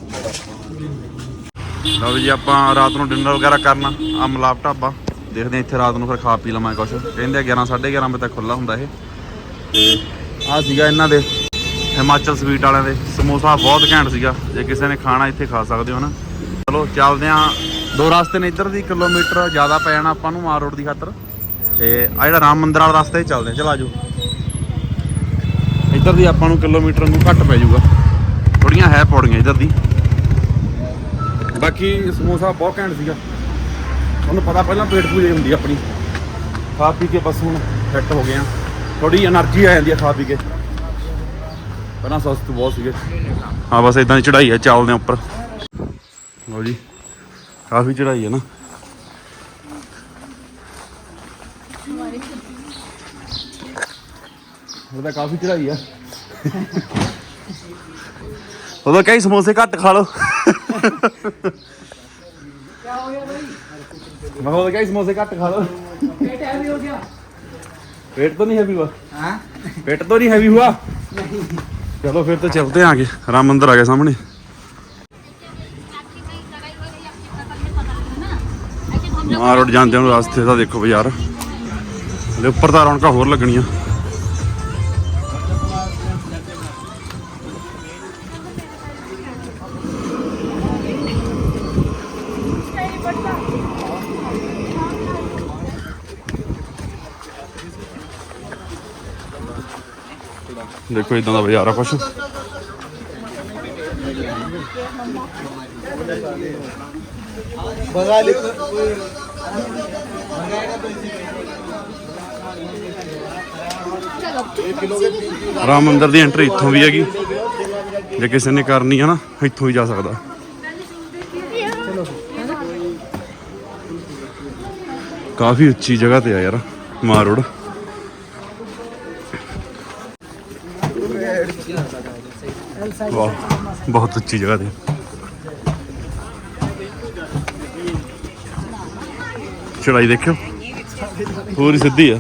ਲਓ ਜੀ ਆਪਾਂ ਰਾਤ ਨੂੰ ਡਿਨਰ ਵਗੈਰਾ ਕਰਨਾ ਆ ਮਲਾਪ ਢਾਬਾ ਦੇਖਦੇ ਹਾਂ ਇੱਥੇ ਰਾਤ ਨੂੰ ਫਿਰ ਖਾ ਪੀ ਲਵਾਂ ਕੁਛ। ਕਹਿੰਦੇ ਆ 11 11:30 ਵਜੇ ਤੱਕ ਖੁੱਲਾ ਹੁੰਦਾ ਇਹ। ਤੇ ਆ ਸੀਗਾ ਇਹਨਾਂ ਦੇ ਹਿਮਾਚਲ ਸਵੀਟ ਵਾਲਿਆਂ ਦੇ। ਸਮੋਸਾ ਬਹੁਤ ਘੈਂਟ ਸੀਗਾ। ਜੇ ਕਿਸੇ ਨੇ ਖਾਣਾ ਇੱਥੇ ਖਾ ਸਕਦੇ ਹੋ ਨਾ। ਚਲੋ, ਚੱਲਦੇ ਆ ਦੋ ਰਸਤੇ ਨੇ ਇੱਧਰ ਦੀ, ਕਿਲੋਮੀਟਰ ਜ਼ਿਆਦਾ ਪੈ ਜਾਣਾ ਆਪਾਂ ਨੂੰ ਮਾਰ ਰੋਡ ਦੀ ਖਾਤਰ। ਤੇ ਆ ਜਿਹੜਾ ਰਾਮ ਮੰਦਿਰ ਵਾਲਾ ਰਸਤਾ ਹੀ ਚੱਲਦੇ ਆ ਚਲ ਆਜੋ ਇੱਧਰ ਦੀ ਆਪਾਂ ਨੂੰ ਕਿਲੋਮੀਟਰ ਨੂੰ ਘੱਟ ਪੈ ਜਾਊਗਾ। ਥੋੜੀਆਂ ਹੈ ਪੌੜੀਆਂ ਇੱਧਰ ਦੀ। ਬਾਕੀ ਸਮੋਸਾ ਬਹੁਤ ਘੈਂਟ ਸੀਗਾ। ਉਹਨੂੰ ਪਤਾ ਪਹਿਲਾਂ ਪੇਟ ਪੂਜੇ ਹੁੰਦੀ ਆਪਣੀ। ਖਾ ਪੀ ਕੇ ਬਸ ਹੁਣ ਫਿੱਟ ਹੋ ਗਏ ਆ। ਥੋੜੀ એનર્ਜੀ ਆ ਜਾਂਦੀ ਆ ਖਾ ਪੀ ਕੇ। ਪਹਿਲਾਂ ਸਸਤ ਬਹੁਤ ਸੀਗੇ। ਹਾਂ, ਬਸ ਇਦਾਂ ਦੀ ਚੜਾਈ ਆ, ਚੱਲਦੇ ਉੱਪਰ। ਲਓ ਜੀ, ਕਾਫੀ ਚੜਾਈ ਹੈ ਨਾ। ਉਹਦਾ ਕਾਫੀ ਚੜਾਈ ਆ। ਉਹਦਾ ਕਈ ਸਮੋਸੇ ਘੱਟ ਖਾ ਲਓ। ਕੀ ਹੋ ਗਿਆ ਬਈ? ਮੈਂ ਉਹਦਾ ਕਈ ਸਮੋਸੇ ਘੱਟ ਖਾ ਲਓ पेट हैवी हो गया पेट तो नहीं हैवी हुआ हाँ पेट तो नहीं हैवी हुआ चलो फिर तो चलते हैं आगे राम मंदिर आ गया सामने ਮਾਰ ਰੋਡ ਜਾਂਦੇ ਨੂੰ ਰਸਤੇ ਦਾ ਦੇਖੋ ਬਾਜ਼ਾਰ ਹਲੇ ਉੱਪਰ ਤਾਂ ਰੌਣਕਾਂ ਹੋਰ ਲੱਗਣੀਆਂ ਦੇਖੋ ਇਦਾਂ ਦਾ ਬਾਜ਼ਾਰ ਕੁਛ? ਰਾਮ ਮੰਦਰ ਦੀ ਐਂਟਰੀ ਇੱਥੋਂ ਵੀ ਹੈਗੀ। ਜੇ ਕਿਸੇ ਨੇ ਕਰਨੀ ਹੈ ਨਾ ਇੱਥੋਂ ਵੀ ਜਾ ਸਕਦਾ। ਕਾਫੀ ਉੱਚੀ ਜਗ੍ਹਾ ਤੇ ਆ ਯਾਰ ਮਾਰੋੜ ਵਾਹ ਬਹੁਤ ਉੱਚੀ ਜਗ੍ਹਾ ਤੇ। ਚੜਾਈ ਦੇਖੋ ਪੂਰੀ ਸਿੱਧੀ ਆ।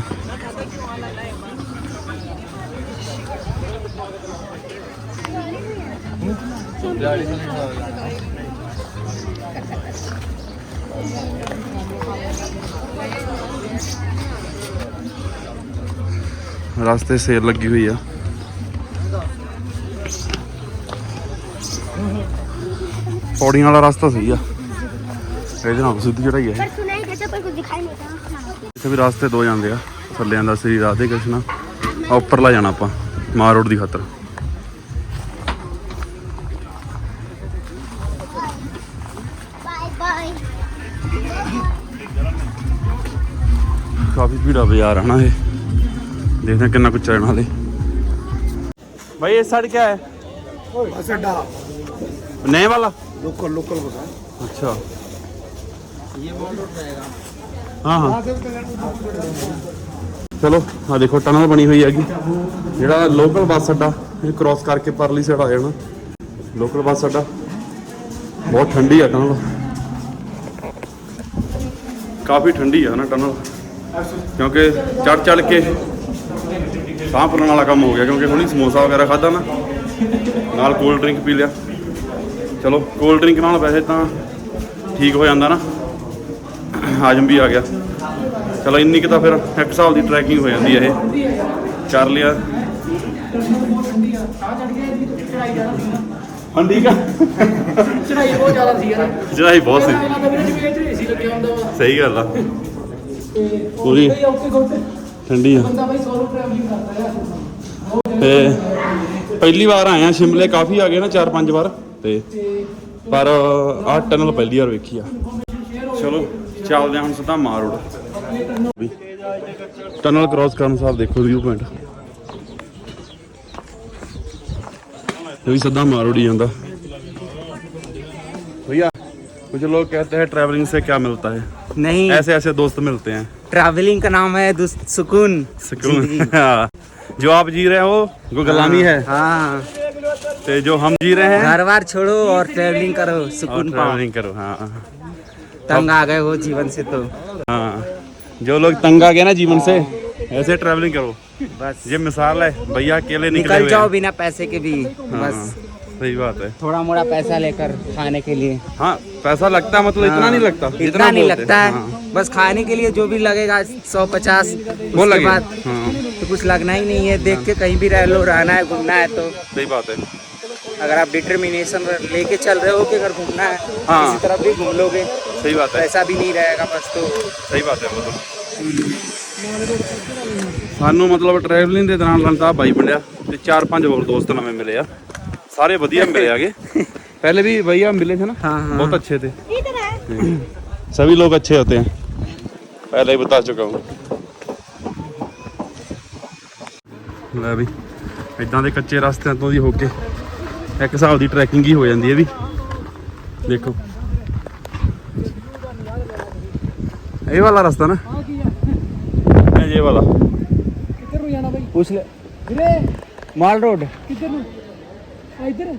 ਰਸਤੇ ਸੇਲ ਲੱਗੀ ਹੋਈ ਆ। ਪੌੜੀਆਂ ਵਾਲਾ ਰਸਤਾ ਸਹੀ ਆ। ਇਹਦੇ ਨਾਲ ਸਿੱਧੀ ਚੜਾਈ ਹੈ ਪਰ ਸੁਣਾਈ ਕਿਤੇ ਪਰ ਕੁਝ ਦਿਖਾਈ ਨਹੀਂ ਦਿੰਦਾ। ਇੱਥੇ ਵੀ ਰਸਤੇ ਦੋ ਜਾਂਦੇ ਆ। ਥੱਲੇ ਆਂਦਾ ਸ੍ਰੀ ਰਾਧੇ ਕ੍ਰਿਸ਼ਨ ਆ ਉੱਪਰਲਾ ਜਾਣਾ ਆਪਾਂ ਮਾਰ ਰੋਡ ਦੀ ਖਾਤਰ। ਕਾਫੀ ਭੀੜਾ ਬਾਜ਼ਾਰ ਹੈ ਨਾ ਇਹ। ਦੇਖਦੇ ਕਿੰਨਾ ਕੁ ਚੜਨ ਵਾਲੇ। ਭਾਈ ਇਹ ਸੜ ਕਿਆ ਹੈ ਬਸ ਅੱਡਾ। नए वाला लोकल लोकल बस अच्छा हाँ हाँ ਚਲੋ ਆ ਦੇਖੋ ਟਨਲ ਬਣੀ ਹੋਈ ਹੈਗੀ ਜਿਹੜਾ ਲੋਕਲ ਬੱਸ ਅੱਡਾ ਇਹ ਕ੍ਰਾਸ ਕਰਕੇ ਪਰਲੀ ਸਾਈਡ ਆ ਜਾਣਾ ਲੋਕਲ ਬੱਸ ਅੱਡਾ ਬਹੁਤ ਠੰਡੀ ਆ ਟਨਲ ਕਾਫੀ ਠੰਡੀ ਆ ਨਾ ਟਨਲ ਕਿਉਂਕਿ ਚੜ ਚੜ ਕੇ ਸਾਹ ਫੁੱਲਣ ਵਾਲਾ ਕੰਮ ਹੋ ਗਿਆ ਕਿਉਂਕਿ ਹੁਣੀ ਸਮੋਸਾ ਵਗੈਰਾ ਖਾਦਾ ਨਾ ਨਾਲ ਕੋਲਡ ਡਰਿੰਕ ਪੀ ਲਿਆ ਚਲੋ ਕੋਲਡ ਡਰਿੰਕ ਨਾਲ ਵੈਸੇ ਤਾਂ ਠੀਕ ਹੋ ਜਾਂਦਾ ਨਾ। ਹਾਜਮ ਵੀ ਆ ਗਿਆ। ਚਲੋ ਇੰਨੀ ਕੁ ਤਾਂ ਫਿਰ ਇੱਕ ਹਿਸਾਬ ਦੀ ਟਰੈਕਿੰਗ ਹੋ ਜਾਂਦੀ ਹੈ ਇਹ। ਕਰ ਲਿਆ। ਹਾਂ ਠੀਕ ਆ। ਚੜਾਈ ਬਹੁਤ ਜ਼ਿਆਦਾ ਸੀ ਯਾਰ। ਚੜਾਈ ਬਹੁਤ ਸੀ। ਸਹੀ ਗੱਲ ਆ। ਤੇ ਪੂਰੀ ਠੰਡੀ ਆ। ਬੰਦਾ ਬਾਈ ਸੋਲੋ ਟਰੈਵਲਿੰਗ ਕਰਦਾ ਯਾਰ। ਤੇ ਪਹਿਲੀ ਵਾਰ ਆਏ ਆ ਸ਼ਿਮਲੇ ਕਾਫੀ ਆ ਗਏ ਨਾ ਚਾਰ ਪੰਜ ਵਾਰ। ਤੇ ਪਰ ਆਹ ਟਨਲ ਪਹਿਲੀ ਵਾਰ ਵੇਖੀ ਆ ਚਲੋ ਚੱਲਦੇ ਹਾਂ ਹੁਣ ਸਿੱਧਾ ਮਾਰ ਰੋਡ ਟਨਲ ਕ੍ਰਾਸ ਕਰਨ ਸਾਹਿਬ ਦੇਖੋ ਵਿਊ ਪੁਆਇੰਟ ਇਹ ਵੀ ਸਿੱਧਾ ਮਾਰ ਰੋਡ ਹੀ ਜਾਂਦਾ भैया कुछ लोग कहते हैं ट्रैवलिंग से क्या मिलता है नहीं ऐसे ऐसे दोस्त मिलते हैं ट्रैवलिंग का नाम है दुस- सुकून सुकून जिंदगी। हाँ। जो आप जी रहे हो वो गुलामी है हाँ ते जो हम जी रहे हैं घर बार छोड़ो और ट्रैवलिंग करो सुकून ट्रेवलिंग करो हाँ। तंग आ गए हो जीवन से तो। हाँ। जो लोग तंग आ गए ना जीवन से ऐसे ट्रैवलिंग करो। बस। ये मिसाल है भैया अकेले निकले निकल जाओ बिना पैसे के भी हाँ, बस। सही बात है। थोड़ा मोड़ा पैसा लेकर खाने के लिए। हाँ पैसा लगता है मतलब इतना हाँ, नहीं लगता इतना नहीं बोलते लगता हैं। है हाँ, बस खाने के लिए जो भी लगेगा सौ पचास वो उसके लगे बाद हाँ तो कुछ लगना ही नहीं है देख के कहीं भी रह लो रहना है घूमना है तो सही बात है अगर आप डिटर्मिनेशन लेके चल रहे हो कि अगर घूमना है हाँ। किसी तरफ भी घूम लोगे सही बात है पैसा भी नहीं रहेगा बस तो ਸਹੀ ਬਾਤ ਹੈ ਉਹ ਤਾਂ ਸਾਨੂੰ ਮਤਲਬ ਟਰੈਵਲਿੰਗ ਦੇ ਦੌਰਾਨ ਲੰਤਾ ਬਾਈ ਮਿਲਿਆ ਤੇ ਚਾਰ ਪੰਜ ਹੋਰ ਦੋਸਤ ਨਵੇਂ ਮਿਲੇ ਆ ਸਾਰੇ ਵਧੀਆ ਮਿਲੇ ਆਗੇ पहले भी भैया मिले थे ना हाँ, हाँ। बहुत अच्छे थे इधर है सभी लोग अच्छे होते हैं पहले ही बता चुका हूँ ਲੈ ਵੀ ਇਦਾਂ ਦੇ ਕੱਚੇ ਰਸਤਿਆਂ ਤੋਂ ਦੀ ਹੋ ਕੇ ਇੱਕ ਹਿਸਾਬ ਦੀ ਟਰੈਕਿੰਗ ਹੀ ਹੋ ਜਾਂਦੀ ਹੈ ਵੀ ਦੇਖੋ ਇਹ ਵਾਲਾ ਰਸਤਾ ਨਾ ਇਹ ਇਹ ਵਾਲਾ ਕਿੱਧਰ ਨੂੰ ਜਾਣਾ ਬਾਈ पूछ ले ਵੀਰੇ मॉल रोड ਕਿੱਧਰ ਨੂੰ ਆ ਇੱਧਰ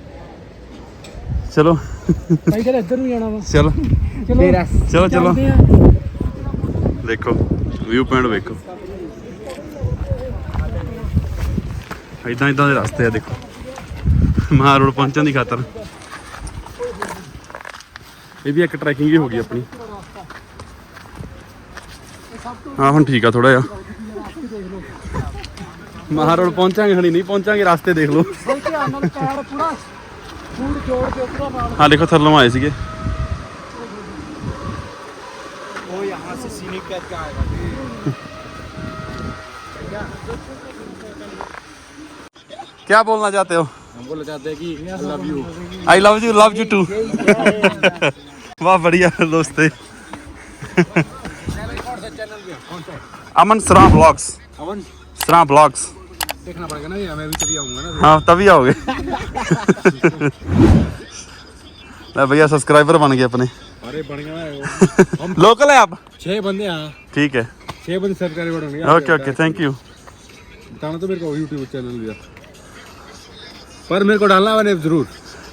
ਚਲੋ। ਬਾਈ ਕਹਿੰਦਾ ਇੱਧਰ ਨੂੰ ਜਾਣਾ ਵਾ। ਚਲੋ। ਚਲੋ। तेरा ਚਲੋ ਚਲੋ। ਚੱਲਦੇ ਆ। ਦੇਖੋ ਵਿਊ ਪੁਆਇੰਟ ਵੇਖੋ। ਇਦਾਂ ਇਦਾਂ ਦੇ ਰਸਤੇ ਆ ਦੇਖੋ। ਮਹਾਰ ਰੋਡ ਪਹੁੰਚਣ ਦੀ ਖਾਤਰ। ਇਹ ਵੀ ਇੱਕ ਟਰੈਕਿੰਗ ਹੀ ਹੋ ਗਈ ਆਪਣੀ। ਹਾਂ ਹੁਣ ਠੀਕ ਆ ਥੋੜਾ ਜਿਹਾ। ਮਹਾਰ ਰੋਡ ਪਹੁੰਚਾਂਗੇ ਹਣੀ ਨਹੀਂ ਪਹੁੰਚਾਂਗੇ ਰਸਤੇ ਦੇਖ ਲਓ। ਧਿਆਨ ਨਾਲ ਪੈਰ ਪੂਰਾ ਜੋੜ ਕੇ ਪੂਰਾ ਨਾਲ ਹਾਂ ਦੇਖੋ ਥੱਲੋਂ ਆਏ ਸੀਗੇ वो यहाँ से सीनिक करके आएगा क्या बोलना चाहते हो हम बोलना चाहते हैं कि I love you I love you love you too वाह बढ़िया दोस्त है अमन सरा ब्लॉग्स अमन सरा ब्लॉग्स देखना पड़ेगा ना मैं भी तभी आऊँगा ना। हाँ तभी आओगे। ना भैया सब्सक्राइबर बन गए अपने। अरे बन वो। लोकल है आप? छह बंदे हाँ। ठीक है। छह बंदे सब्सक्राइबर बन गए ओके ओके थैंक यू बताना तो मेरे को यूट्यूब चैनल भी पर मेरे को डालना मैंने ज़रूर।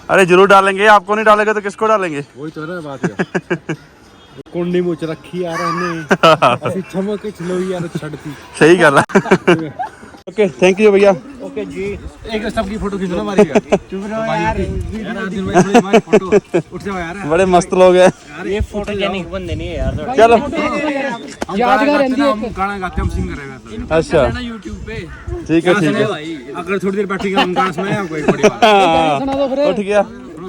अरे ज़रूर डालेंगे। आपको नहीं डालेंगे तो किसको डालेंगे? वही तो ना बात कुंडी मुच रखी आ रहा हमने चमक छलोई सही कर रहा ओके थैंक यू भैया ओके जी एक सबकी फोटो खींचना हमारी चुप रहो यार दिन भाई थोड़ी हमारी फोटो उठ जाओ यार बड़े मस्त लोग हैं यार ये फोटोजेनिक बंदे नहीं है यार चलो यादगार रहती है हम गाना गाते हम सिंगर है अच्छा YouTube पे ठीक है ठीक है अगर थोड़ी देर बैठेंगे हम गाना सुनाएंगे आपको एक बड़ी बात सुना दो फिर उठ गया ਗਿਆ थोड़ा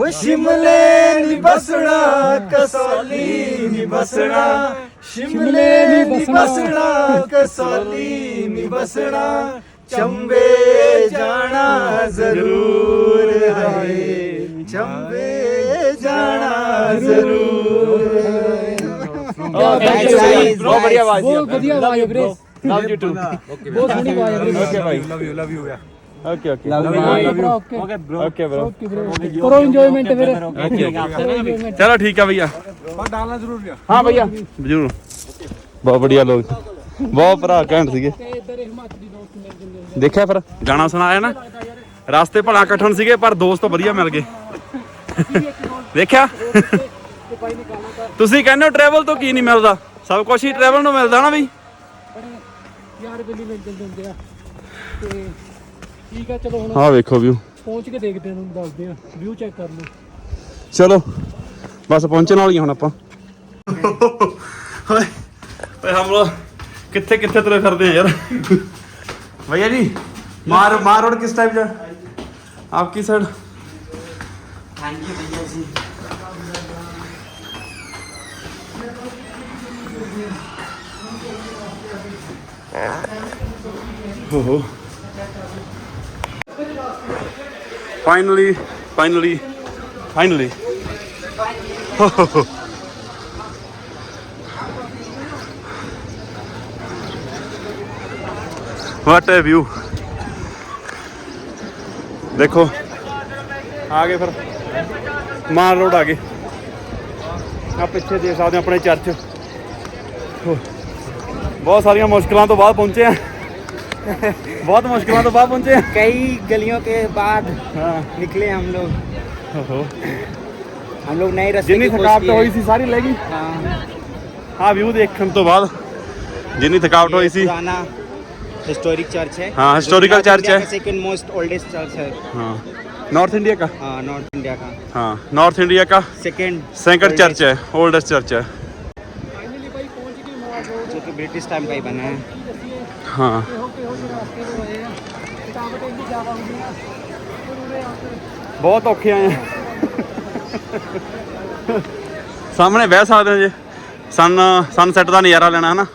ਹੋ ਸ਼ਿਮਲੇ ਨਹੀਂ ਬਸਣਾ ਕਸੌਲੀ ਨਹੀਂ ਬਸਣਾ। ਸ਼ਿਮਲੇ ਨਹੀਂ ਬਸਣਾ ਕਸੌਲੀ ਨਹੀਂ ਬਸਣਾ। ਚੰਬੇ ਜਾਣਾ ਜ਼ਰੂਰ ਹੈ ਚੰਬੇ ਜਾਣਾ ਜ਼ਰੂਰ ਹੈ ਥੈਂਕ ਯੂ ਬਹੁਤ ਵਧੀਆ ਆਵਾਜ਼ ਬਹੁਤ ਵਧੀਆ ਆਵਾਜ਼ ਵੀਰੇ ਲਵ ਯੂ ਟੂ ਬਹੁਤ ਸੋਹਣੀ ਆਵਾਜ਼ ਵੀਰੇ ਓਕੇ ਭਾਈ ਲਵ ਯੂ ਲਵ ਯੂ ਯਾ ਚਲੋ ਠੀਕ ਆ ਭਈਆ ਪਰ ਡਾਲਣਾ ਜ਼ਰੂਰ ਆ ਹਾਂ ਭਈਆ ਜ਼ਰੂਰ ਬਹੁਤ ਵਧੀਆ ਲੋਕ ਬਹੁਤ ਭਰਾ ਘੈਂਟ ਸੀਗੇ ਦੇਖਿਆ ਫਿਰ ਗਾਣਾ ਸੁਣਾਇਆ ਨਾ ਰਸਤੇ ਭਲਾ ਕਠਣ ਸੀਗੇ ਪਰ ਦੋਸਤ ਵਧੀਆ ਮਿਲ ਗਏ ਦੇਖਿਆ ਤੁਸੀਂ ਕਹਿੰਦੇ ਹੋ ਟਰੈਵਲ ਤੋਂ ਕੀ ਨਹੀਂ ਮਿਲਦਾ ਸਭ ਕੁਝ ਹੀ ਟਰੈਵਲ ਨੂੰ ਮਿਲਦਾ ਨਾ ਬਈ ਯਾਰ ਬਲੀ ਮਿਲ ਜਾਂਦੇ ਹੁੰਦੇ ਆ ਤੇ ਹਾਂ ਵੇਖੋ ਵਿਊ ਪਹੁੰਚ ਕੇ ਦੇਖਦੇ ਹਾਂ ਦੱਸਦੇ ਆ ਵਿਊ ਚੈੱਕ ਕਰ ਲਓ। ਚਲੋ ਬਸ ਪਹੁੰਚਣ ਵਾਲੀਆਂ ਹੁਣ ਆਪਾਂ। ਹਾਏ ਓਏ ਹਮਲਾ ਕਿੱਥੇ ਕਿੱਥੇ ਤੁਰੇ ਫਿਰਦੇ ਆ ਯਾਰ? ਭਈਆ ਜੀ ਮਾਰ ਮਾਰ ਰੋਡ ਕਿਸ ਟਾਈਪ ਜਾ ਆਪਕੀ ਸਾਈਡ ਥੈਂਕ ਯੂ ਭਈਆ ਜੀ। ਹੋ ਹੋ finally, finally, finally. Oh. What a view ਦੇਖੋ। ਆ ਗਏ ਫਿਰ। ਮਾਨ ਰੋਡ ਆ ਗਏ। ਆ ਪਿੱਛੇ ਦੇਖ ਸਕਦੇ ਆਪਣੇ ਚਰਚ। ਬਹੁਤ ਸਾਰੀਆਂ ਮੁਸ਼ਕਲਾਂ ਤੋਂ ਬਾਅਦ ਪਹੁੰਚੇ ਆ। बहुत मुश्किल तो बाप पहुँचे। कई गलियों के बाद हाँ। निकले हम लोग। हम लोग नए रस्ते जिन्नी थकावट तो हुई सी सारी लगी। हाँ। हाँ व्यू देखने तो बाद। जिन्नी थकावट हुई सी। पुराना हिस्टोरिक चर्च है। हाँ हिस्टोरिकल चर्च है। सेकंड मोस्ट ओल्डेस्ट चर्च है। हाँ। नॉर्थ इंडिया का? हाँ नॉर्थ इंडिया का। हाँ नॉर्थ इंडिया का सेकंड सेकंड चर्च है ओल्डेस्ट चर्च है। जो कि ब्रिटिश टाइम का ही बना है। हाँ। ਇਹੋ ਕਿਹੋ ਜਿਹੇ ਰਸਤੇ ਤੋਂ ਆਏ ਆ ਥਕਾਵਟ ਇੰਨੀ ਜ਼ਿਆਦਾ ਹੁੰਦੀ ਆ ਫਿਰ ਉਰੇ ਆ ਕੇ ਬਹੁਤ ਔਖੇ ਆਏ ਆ ਸਾਹਮਣੇ ਬਹਿ ਸਕਦੇ ਹੋ ਜੇ ਸਨ ਸਨਸੈਟ ਦਾ ਨਜ਼ਾਰਾ ਲੈਣਾ ਹੈ ਨਾ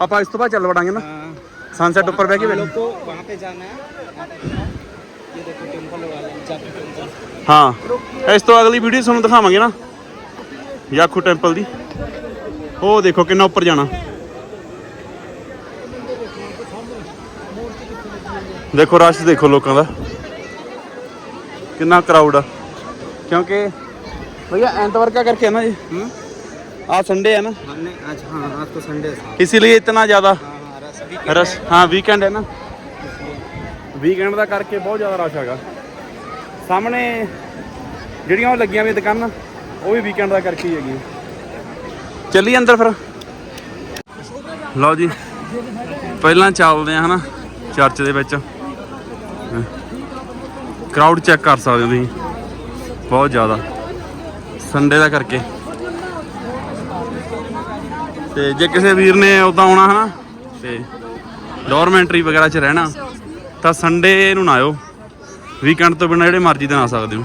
ਆਪਾਂ ਇਸ ਤੋਂ ਬਾਅਦ ਚੱਲ ਵੜਾਂਗੇ ਨਾ हाँ, ਸਨਸੈਟ ਉੱਪਰ ਬਹਿ ਕੇ हम ਵੇਖ लोग को वहाँ पे जाना है ये देखो टेम्पल वाला जापी टेम्पल ਹਾਂ ਇਸ ਤੋਂ ਅਗਲੀ ਵੀਡੀਓ ਤੁਹਾਨੂੰ ਦਿਖਾਵਾਂਗੇ ਨਾ ਯਾਖੂ ਟੈਂਪਲ ਦੀ ਉਹ ਦੇਖੋ ਕਿੰਨਾ ਉੱਪਰ ਜਾਣਾ ਦੇਖੋ ਰਸ਼ ਦੇਖੋ ਲੋਕਾਂ ਦਾ ਕਿੰਨਾ ਕਰਾਊਡ ਆ ਕਿਉਂਕਿ ਭਈਆ ਐਤਵਾਰ का करके है ना जी आज संडे है ना हमने आज हाँ आज तो संडे था इसीलिए इतना ज्यादा हाँ हाँ रस भी ਰਸ਼ ਹਾਂ ਵੀਕਐਂਡ ਹੈ ਨਾ ਵੀਕਐਂਡ ਦਾ ਕਰਕੇ ਬਹੁਤ ਜ਼ਿਆਦਾ ਰਸ਼ ਹੈਗਾ ਸਾਹਮਣੇ ਜਿਹੜੀਆਂ ਉਹ ਲੱਗੀਆਂ ਵੀ ਦੁਕਾਨਾਂ ਉਹ ਵੀ ਵੀਕਐਂਡ ਦਾ ਕਰਕੇ ਹੀ ਹੈਗੀਆਂ ਚੱਲੀਏ ਅੰਦਰ ਫਿਰ ਲਓ ਜੀ ਪਹਿਲਾਂ ਚੱਲਦੇ ਆ ਹਨਾ ਚਰਚ ਦੇ ਵਿੱਚ ਕਰਾਊਡ ਚੈੱਕ ਕਰ ਸਕਦੇ ਹੋ ਤੁਸੀਂ। ਬਹੁਤ ਜ਼ਿਆਦਾ। ਸੰਡੇ ਦਾ ਕਰਕੇ। ਤੇ ਜੇ ਕਿਸੇ ਵੀਰ ਨੇ ਉਦਾਂ ਆਉਣਾ ਹਨਾ, ਤੇ ਡੋਰਮੈਂਟਰੀ ਵਗੈਰਾ 'ਚ ਰਹਿਣਾ, ਤਾਂ ਸੰਡੇ ਨੂੰ ਨਾ ਆਇਓ। ਵੀਕਐਂਡ ਤੋਂ ਬਿਨਾਂ ਜਿਹੜੇ ਮਰਜ਼ੀ ਦਿਨ ਆ ਸਕਦੇ ਹੋ।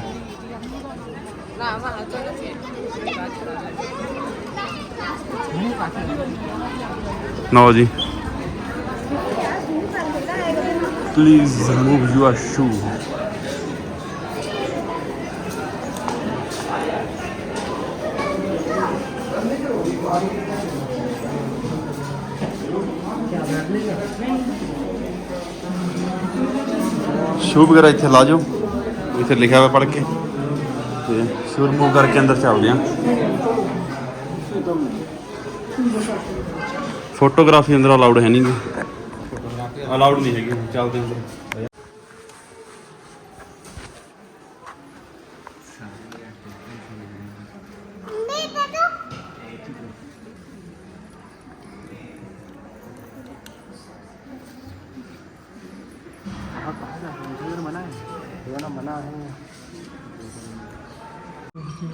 ਲਓ ਜੀ। Please move your shoe shoe ਵਗੈਰਾ ਇੱਥੇ ਲਾ ਜਾਓ। ਇੱਥੇ ਲਿਖਿਆ ਹੋਇਆ ਪੜ੍ਹ ਕੇ। ਤੇ ਸ਼ੂ ਰਿਮੂਵ ਕਰਕੇ ਅੰਦਰ ਚੱਲਦੇ ਆ ਫੋਟੋਗ੍ਰਾਫੀ ਅੰਦਰ ਅਲਾਉਡ ਹੈ ਨਹੀਂ। ਅਲਾਉਡ ਨਹੀਂ ਹੈਗੀ, ਚੱਲਦੇ ਅੰਦਰ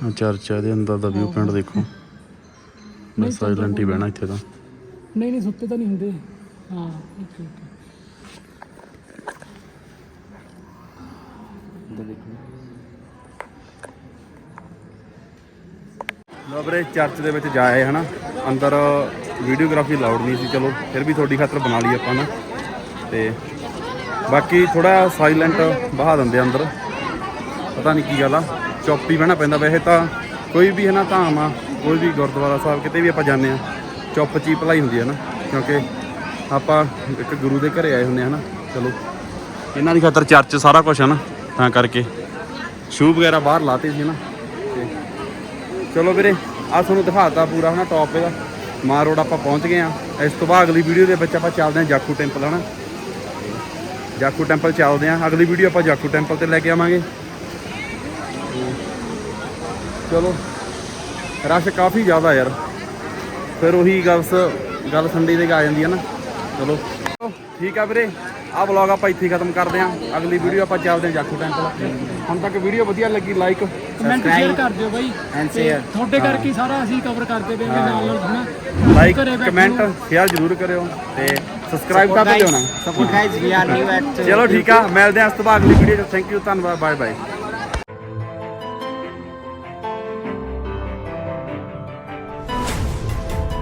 ਹਾਂ ਚਰਚਾ ਦੇ ਅੰਦਰ ਦਾ ਵਿਊ ਪੁਆਇੰਟ ਦੇਖੋ। ਮੈਂ ਸਾਇਲੈਂਟ ਹੀ ਬਹਿਣਾ ਇੱਥੇ ਤਾਂ। ਨਹੀਂ ਨਹੀਂ ਸੁੱਤੇ ਤਾਂ ਨਹੀਂ ਹੁੰਦੇ। ਹਾਂ ਓਕੇ ਓਕੇ ਲੋ ਵੀਰੇ ਚਰਚ ਦੇ ਵਿੱਚ ਜਾਏ ਹਨਾ। ਅੰਦਰ ਵੀਡੀਓਗ੍ਰਾਫੀ ਲਾਉਡ ਨਹੀਂ ਸੀ ਚਲੋ ਫਿਰ ਵੀ ਤੁਹਾਡੀ ਖਾਤਰ ਬਣਾ ਲਈ ਆਪਾਂ ਨਾ। ਤੇ ਬਾਕੀ ਥੋੜਾ ਸਾਇਲੈਂਟ ਬਹਾ ਦਿੰਦੇ ਆ ਅੰਦਰ। ਪਤਾ ਨਹੀਂ ਕੀ ਗੱਲ ਆ, ਚੁੱਪ ਹੀ ਬਹਿਣਾ ਪੈਂਦਾ। ਵੈਸੇ ਤਾਂ ਕੋਈ ਵੀ ਹੈ ਨਾ ਧਾਮ ਆ, ਕੋਈ ਵੀ ਗੁਰਦੁਆਰਾ ਸਾਹਿਬ, ਕਿਤੇ ਵੀ ਆਪਾਂ ਜਾਂਦੇ ਆ, ਚੁੱਪ ਚੀ ਭਲਾਈ ਹੁੰਦੀ ਹੈ ਨਾ। ਕਿਉਂਕਿ ਆਪਾਂ ਇੱਕ ਗੁਰੂ ਦੇ ਘਰੇ ਆਏ ਹੁੰਦੇ ਆ ਨਾ, ਚਲੋ। ਇਹਨਾਂ ਦੀ ਖਾਤਰ ਚਰਚ ਸਾਰਾ ਕੁਝ ਹੈ ਨਾ, ਤਾਂ ਕਰਕੇ। ਸ਼ੂ ਵਗੈਰਾ ਬਾਹਰ ਲਾਤੇ ਸੀ ਨਾ, ਤੇ ਚਲੋ ਵੀਰੇ ਆ ਤੁਹਾਨੂੰ ਦਿਖਾਤਾ ਪੂਰਾ ਹਨਾ ਟੌਪ ਇਹਦਾ। ਮਾਰ ਰੋਡ ਆਪਾਂ ਪਹੁੰਚ ਗਏ ਆ। ਇਸ ਤੋਂ ਬਾਅਦ ਅਗਲੀ ਵੀਡੀਓ ਦੇ ਵਿੱਚ ਆਪਾਂ ਚੱਲਦੇ ਹਾਂ ਜਾਖੂ ਟੈਂਪਲ ਹਨਾ। ਜਾਖੂ ਟੈਂਪਲ ਚੱਲਦੇ ਆ। ਅਗਲੀ ਵੀਡੀਓ ਆਪਾਂ ਜਾਖੂ ਟੈਂਪਲ ਤੇ ਲੈ ਕੇ ਆਵਾਂਗੇ। ਚਲੋ ਰਸ਼ ਕਾਫੀ ਜ਼ਿਆਦਾ ਯਾਰ। ਫਿਰ ਉਹੀ ਗੱਲ ਗੱਲ ਸੰਡੇ ਦੇ ਆ ਜਾਂਦੀ ਹੈ ਨਾ। ਚਲੋ। ਠੀਕ ਆ ਵੀਰੇ ਆਹ ਵਲੌਗ ਆਪਾਂ ਇੱਥੇ ਖਤਮ ਕਰਦੇ ਆਂ। ਅਗਲੀ ਵੀਡੀਓ ਆਪਾਂ ਚੱਲਦੇ ਹਾਂ ਜਾਖੂ ਟੈਂਪਲ। ਹੁਣ ਤੱਕ ਵੀਡੀਓ ਵਧੀਆ ਲੱਗੀ ਲਾਈਕ ਕਮੈਂਟ ਸ਼ੇਅਰ ਕਰ ਦਿਓ ਬਾਈ. ਤੁਹਾਡੇ ਕਰਕੇ ਹੀ ਸਾਰਾ ਅਸੀਂ ਕਵਰ ਕਰਦੇ ਪਏ ਹਾਂ ਨਾਲ ਨਾਲ ਹਨਾ? ਲਾਈਕ ਕਮੈਂਟ ਸ਼ੇਅਰ ਜ਼ਰੂਰ ਕਰਿਓ ਤੇ ਸਬਸਕ੍ਰਾਈਬ ਕਰ ਦਿਓ ਨਾ guys, we are new at. uh, ਚਲੋ ਠੀਕ ਆ ਮਿਲਦੇ ਆਂ ਇਸ ਤੋਂ ਬਾਅਦ ਅਗਲੀ ਵੀਡੀਓ ਚ ਥੈਂਕ ਯੂ ਧੰਨਵਾਦ ਬਾਏ ਬਾਏ